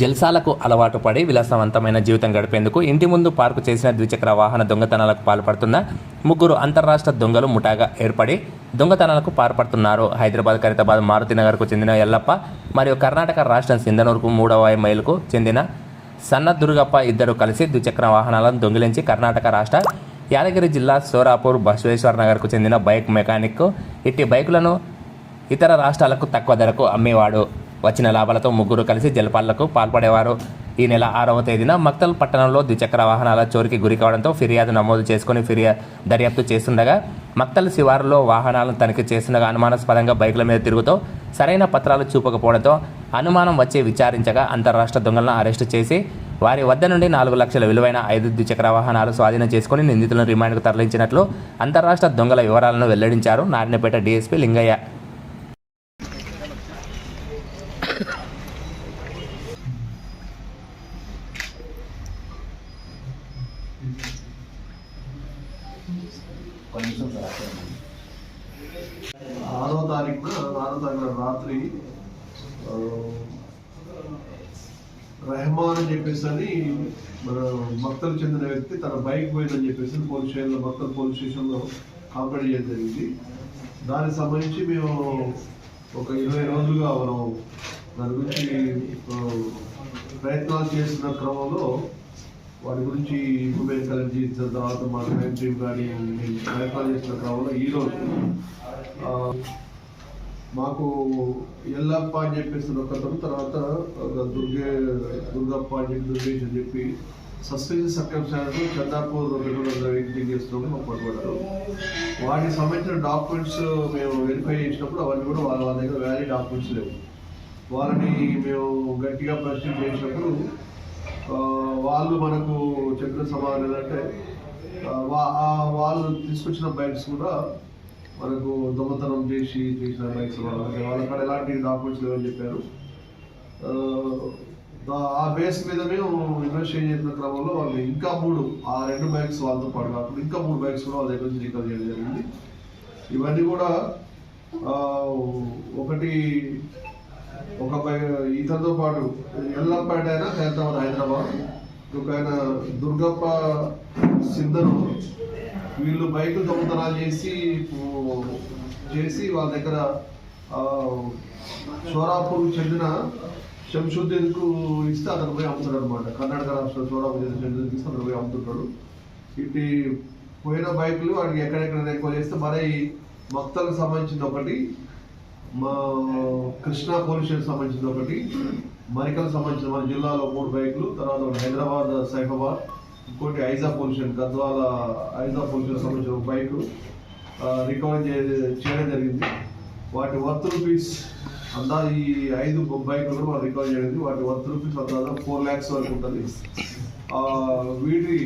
జల్సాలకు అలవాటు పడి విలాసవంతమైన జీవితం గడిపేందుకు ఇంటి ముందు పార్కు చేసిన ద్విచక్ర వాహన దొంగతనాలకు పాల్పడుతున్న ముగ్గురు అంతర్రాష్ట్ర దొంగలు ముఠాగా ఏర్పడి దొంగతనాలకు పాల్పడుతున్నారు. హైదరాబాద్ ఖరీదాబాద్ మారుతినగర్కు చెందిన ఎల్లప్ప మరియు కర్ణాటక రాష్ట్రం సింధనూరుకు మూడవ మైలుకు చెందిన సన్న దుర్గప్ప ఇద్దరు కలిసి ద్విచక్ర వాహనాలను దొంగిలించి కర్ణాటక రాష్ట్ర యాదగిరి జిల్లా సోరాపూర్ బసవేశ్వర నగర్కు చెందిన బైక్ మెకానిక్ ఇట్టి బైకులను ఇతర రాష్ట్రాలకు తక్కువ ధరకు అమ్మేవాడు. వచ్చిన లాభాలతో ముగ్గురు కలిసి జలపాలకు పాల్పడేవారు. ఈ నెల ఆరవ తేదీన మక్తల్ పట్టణంలో ద్విచక్ర వాహనాల చోరికి గురి కావడంతో ఫిర్యాదు నమోదు చేసుకుని ఫిర్యాదు దర్యాప్తు చేస్తుండగా మక్తల్ శివారులో వాహనాలను తనిఖీ చేస్తుండగా అనుమానాస్పదంగా బైకుల మీద తిరుగుతూ సరైన పత్రాలు చూపకపోవడంతో అనుమానం వచ్చి విచారించగా అంతర్రాష్ట్ర దొంగలను అరెస్టు చేసి వారి వద్ద నుండి నాలుగు లక్షల విలువైన ఐదు ద్విచక్ర వాహనాలు స్వాధీనం చేసుకుని నిందితులను రిమాండ్కు తరలించినట్లు అంతర్రాష్ట్ర దొంగల వివరాలను వెల్లడించారు నారాయణపేట డీఎస్పీ లింగయ్య. ఆరో తారీఖున ఆరో తారీఖున రాత్రి రెహమాన్ అని చెప్పేసి అని మన భక్తులు చెందిన వ్యక్తి తన బైక్ పోయిందని చెప్పేసి పోలీస్ స్టేషన్లో భక్తుల పోలీస్ స్టేషన్లో కంప్లైంట్ చేయడం జరిగింది. దానికి సంబంధించి మేము ఒక ఇరవై రోజులుగా మనం దాని గురించి ప్రయత్నాలు చేస్తున్న క్రమంలో వాటి గురించి ఇన్ఫర్మేషన్ కలెక్ట్ చేసిన తర్వాత మా క్రైమ్ టీమ్ కానీ మేము ప్రయత్నాలు చేసిన క్రమంలో ఈరోజు మాకు ఎల్లప్ప అని చెప్పేసి ఒకతను తర్వాత ఒక దుర్గే దుర్గప్ప అని చెప్పి దుర్గేష్ అని చెప్పి సస్పెన్స్ సర్కంస్టాన్స్ చందాపూర్ వ్యక్తి చేస్తున్నాము మాకు పట్టుబడ్డారు. వాటికి సంబంధించిన డాక్యుమెంట్స్ మేము వెరిఫై చేసినప్పుడు అవన్నీ కూడా వాళ్ళ వాళ్ళ దగ్గర వ్యాలీ డాక్యుమెంట్స్ లేవు. వాళ్ళని మేము గట్టిగా పరిశీలన చేసినప్పుడు వాళ్ళు మనకు చెప్పిన సమాధానం ఏంటంటే వా- వాళ్ళు తీసుకొచ్చిన బైక్స్ కూడా మనకు దొంగతనం చేసి చేసిన బైక్స్ వాళ్ళకి వాళ్ళ కాడ ఎలాంటి డాక్యుమెంట్స్ లేవని చెప్పారు. ఆ, బేస్ మీద మేము ఇన్వెస్టిగేట్ చేసిన క్రమంలో వాళ్ళు ఇంకా మూడు ఆ రెండు బైక్స్ వాళ్ళతో పాటు కాకుండా ఇంకా మూడు బైక్స్ కూడా వాళ్ళ దగ్గర నుంచి రికవర్ చేయడం జరిగింది. ఇవన్నీ కూడా ఒకటి ఒక బై- ఇతనితో పాటు ఎల్లంపేట అయినా హైదరాబాద్. ఒక ఆయన దుర్గప్ప సిద్ధను వీళ్ళు బైకులు దొంగతనాలు చేసి చేసి వాళ్ళ దగ్గర ఆ, చెందిన శంషుద్దీన్కు ఇస్తే అతను పోయి అమ్ముతాడు అనమాట కర్ణాటక రాష్ట్ర షోరాపూర్ చెందిన శంషుద్దీన్ ఇస్తే అతను పోయి అమ్ముతుంటాడు. ఇటు పోయిన బైకులు వాడికి ఎక్కడెక్కడ ఎక్కువ చేస్తే మరి మక్తలకు సంబంధించింది ఒకటి మా కృష్ణా పోలీస్ స్టేషన్ సంబంధించిన ఒకటి. మరికల్ సంబంధించిన మన జిల్లాలో మూడు బైకులు తర్వాత హైదరాబాద్ సైఫాబాద్ ఇంకోటి ఐజా పొల్యూషన్ గద్వాల ఐజా పొల్యూషన్ సంబంధించిన ఒక బైకు రికవర్ చేయడం జరిగింది. వాటి వర్త్ రూపీస్ అందా ఈ ఐదు బైకులు కూడా మనం రికవర్ చేయడం వాటి వర్త్ రూపీస్ అందాజా ఫోర్ ల్యాక్స్ వరకు ఉంటుంది. వీటి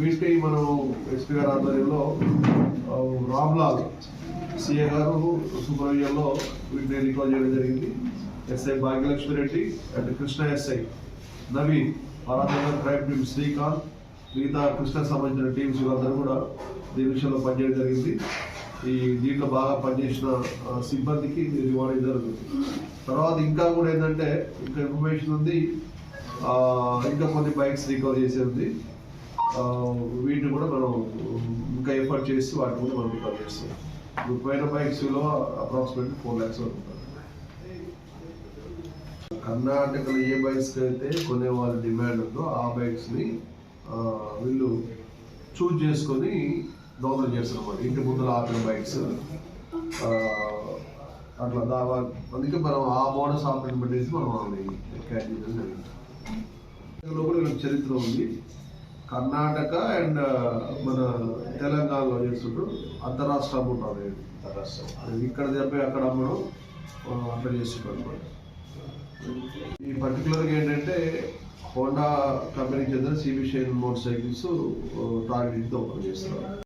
వీటి మనం ఎస్పీ గారి ఆధ్వర్యంలో రామ్లాల్ సిఏ గారు సూపర్విజన్లో వీటిని రికాల్ చేయడం జరిగింది. SI Bhagyalakshmi Reddy and Krishna SI Naveen Aradhana crime team Srikanth మిగతా కృష్ణకు సంబంధించిన టీమ్స్ వీళ్ళందరూ కూడా దీని విషయంలో పనిచేయడం జరిగింది. ఈ దీంట్లో బాగా పనిచేసిన సిబ్బందికి రివార్డ్ జరుగుతుంది. తర్వాత ఇంకా కూడా ఏంటంటే ఇంకా ఇన్ఫర్మేషన్ ఉంది. ఇంకా కొన్ని బైక్స్ రికవర్ చేసేది ఉంది. వీటిని కూడా మనం ఇంకా ఎఫర్ట్ చేసి వాటిని కూడా మనం రికవర్ చేస్తాం. ఇప్పుడు పోయిన బైక్స్ విలువ అప్రాక్సిమేట్లీ ఫోర్ ల్యాక్స్ వరకు కర్ణాటకలో ఏ బైక్స్ అయితే కొనే వాళ్ళ డిమాండ్ ఉందో ఆ బైక్స్ని వీళ్ళు చూజ్ చేసుకొని దొంగలు చేస్తున్నమాట ఇంటి ముందర ఆపిన బైక్స్ అట్లా దా అందుకే మనం ఆ మోడల్స్ ఆపరేట్ పెట్టేసి మనం క్యాచ్ చేయడం జరిగింది. ఇందులో కూడా వీళ్ళకి చరిత్ర ఉంది. కర్ణాటక అండ్ మన తెలంగాణలో చేస్తుంటారు అంతరాష్ట్ర అమ్ముతారు ఇక్కడ చెప్పి అక్కడ అమ్మడం అట్లా చేస్తుంటారు అనమాట ఈ పర్టికులర్గా ఏంటంటే హోండా కంపెనీకి చెందిన CB Shine motorcycles target open చేస్తున్నారు.